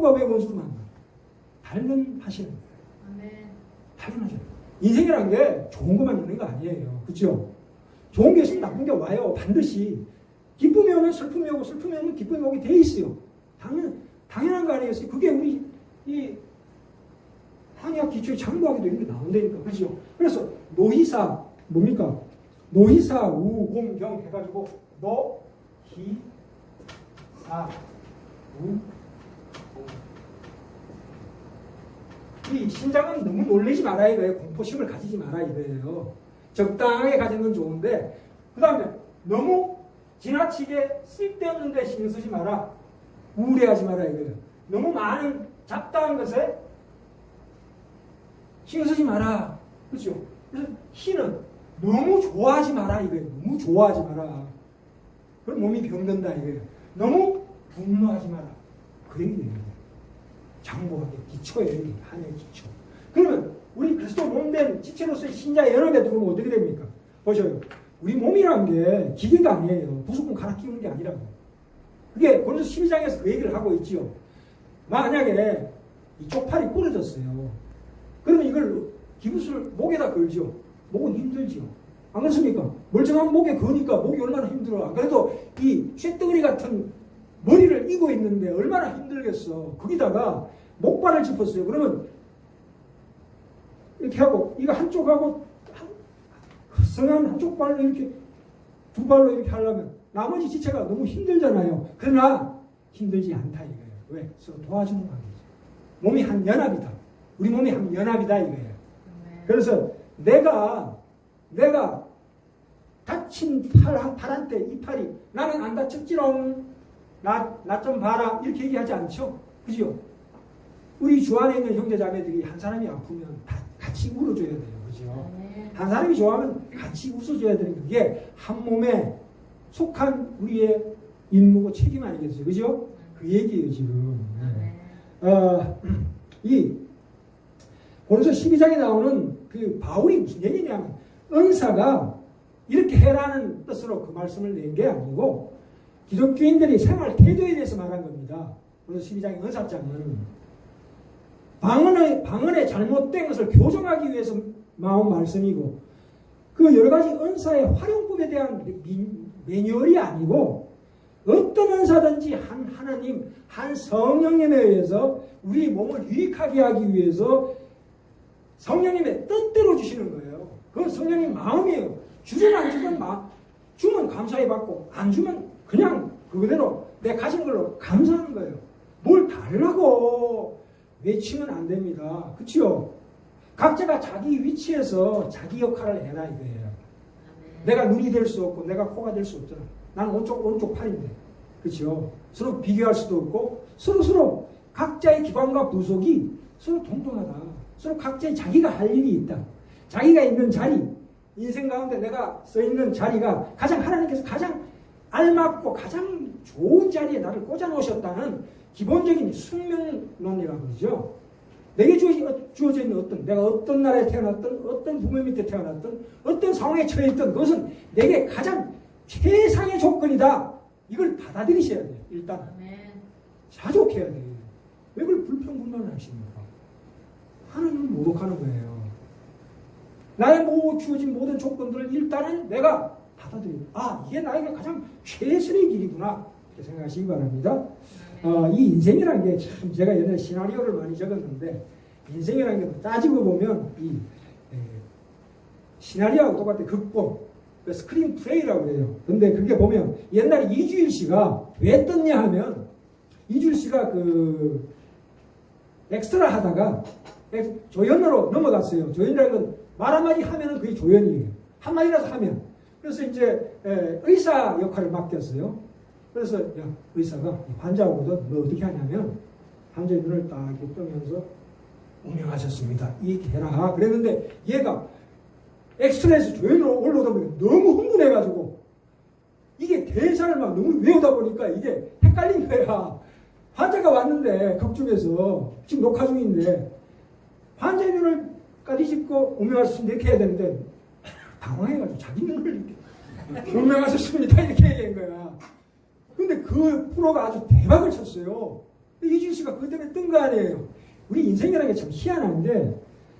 사부가 왜 원수를 만나? 단련하시는 거예요. 아멘. 단련하시는 거예요. 인생이란 게 좋은 것만 있는 거 아니에요. 그죠? 좋은 게 있으면 나쁜 게 와요. 반드시. 기쁨이 오면 슬픔이 오고 슬픔이 오면 기쁨이 오게 돼 있어요. 당연, 당연한 거 아니겠어요? 그게 우리 이 한의학 기초에 장부하기도 이런 게 나온다니까. 그죠? 그래서 노희사 뭡니까? 노희사 우공경 해가지고 너, 희, 사, 우, 공. 이 신장은 너무 놀라지 말아 이거예요. 공포심을 가지지 마라 이거예요. 적당하게 가지는 건 좋은데 그 다음에 너무 지나치게 쓸데없는 데 신경 쓰지 마라. 우울해하지 마라 이거예요. 너무 많은 잡다한 것에 신경 쓰지 마라. 그렇죠? 그래서 희는 너무 좋아하지 마라 이거예요. 너무 좋아하지 마라. 그럼 몸이 병든다 이거예요. 너무 분노하지 마라. 그 얘기예요. 장보하게 기초예요. 이게 한의 기초. 그러면 우리 그리스도 몸된 지체로서의 신자 연합에 들어오면 어떻게 됩니까? 보셔요. 우리 몸이란 게 기계가 아니에요. 무조건 갈아 끼우는 게 아니라고. 그게 고린도 12장에서 그 얘기를 하고 있지요. 만약에 이 쪽팔이 부러졌어요. 그러면 이걸 기부술 목에다 걸죠. 목은 힘들죠. 안 그렇습니까? 멀쩡한 목에 거니까 목이 얼마나 힘들어. 그래도 이 쇳덩어리 같은 머리를 이고 있는데 얼마나 힘들겠어. 거기다가 목발을 짚었어요. 그러면 이렇게 하고 이거 한쪽하고 성한 한쪽 발로 이렇게 두 발로 이렇게 하려면 나머지 지체가 너무 힘들잖아요. 그러나 힘들지 않다 이거예요. 왜? 서로 도와주는 관계죠. 몸이 한 연합이다. 우리 몸이 한 연합이다 이거예요. 아멘. 그래서 내가 내가 다친 팔, 팔한테 이 팔이 나는 안 다쳤지롱 나 나 좀 봐라. 이렇게 얘기하지 않죠? 그죠? 우리 주 안에 있는 형제 자매들이 한 사람이 아프면 다 같이 울어줘야 돼요. 그죠? 아멘. 한 사람이 좋아하면 같이 웃어줘야 되는 게 그게 한 몸에 속한 우리의 임무고 책임 아니겠어요? 그죠? 그 얘기예요 지금. 아멘. 어, 이 고린도 12장에 나오는 그 바울이 무슨 얘기냐면 은사가 이렇게 해라는 뜻으로 그 말씀을 낸 게 아니고 기독교인들이 생활 태도에 대해서 말한 겁니다. 고린도 12장의 은사장은 방언의 방언의 잘못된 것을 교정하기 위해서 나온 말씀이고 그 여러 가지 은사의 활용법에 대한 미- 매뉴얼이 아니고 어떤 은사든지 한 하나님, 한 성령님에 의해서 우리 몸을 유익하게 하기 위해서 성령님의 뜻대로 주시는 거예요. 그건 성령님 마음이에요. 주든 안 주든 마, 주면 감사히 받고 안 주면 그냥 그대로 내 가진 걸로 감사하는 거예요. 뭘 달라고 외치면 안 됩니다. 그치요? 각자가 자기 위치에서 자기 역할을 해라 이거예요. 내가 눈이 될 수 없고 내가 코가 될 수 없잖아. 나는 오른쪽 오른쪽 팔인데, 그렇죠? 서로 비교할 수도 없고 서로 서로 각자의 기관과 부속이 서로 동등하다. 서로 각자의 자기가 할 일이 있다. 자기가 있는 자리, 인생 가운데 내가 써 있는 자리가 가장 하나님께서 가장 알맞고 가장 좋은 자리에 나를 꽂아 놓으셨다는 기본적인 숙명론이라고 그러죠. 내게 주어진, 주어져 있는 어떤, 내가 어떤 나라에 태어났든, 어떤 부모 밑에 태어났든, 어떤 상황에 처해 있든, 그것은 내게 가장 최상의 조건이다. 이걸 받아들이셔야 돼요, 일단. 아멘. 자족해야 돼요. 왜 그걸 불평불만을 하십니까? 하나님을 모독하는 거예요. 나의 모 주어진 모든 조건들을 일단은 내가 받아들이고, 아, 이게 나에게 가장 최선의 길이구나. 이렇게 생각하시기 바랍니다. 어, 이 인생이라는 게 참 제가 옛날에 시나리오를 많이 적었는데 인생이라는 게 따지고 보면 이 에, 시나리오하고 똑같아 극본 그 스크린 플레이라고 그래요. 근데 그게 보면 옛날에 이주일 씨가 왜 떴냐 하면 이주일 씨가 그 엑스트라 하다가 엑- 조연으로 넘어갔어요. 조연이라는 건 말 한마디 하면은 그게 조연이에요. 한마디라도 하면. 그래서 이제 에, 의사 역할을 맡겼어요. 그래서 야 의사가 환자 오거든 너 어떻게 하냐면 환자의 눈을 딱 이렇게 뜨면서 운명하셨습니다. 이 얘기 해라. 그랬는데 얘가 엑스트라에서 조연으로 올라오다 보니까 너무 흥분해가지고 이게 대사를 막 너무 외우다 보니까 이게 헷갈린 거야. 환자가 왔는데 극중에서 지금 녹화 중인데 환자의 눈을 까디집고 운명하셨습니다 이렇게 해야 되는데 당황해가지고 자기 눈을 이렇게 운명하셨습니다 이렇게 얘기한 거야 근데 그 프로가 아주 대박을 쳤어요. 이준 씨가 때문에 뜬거 아니에요. 우리 인생이라는 게 참 희한한데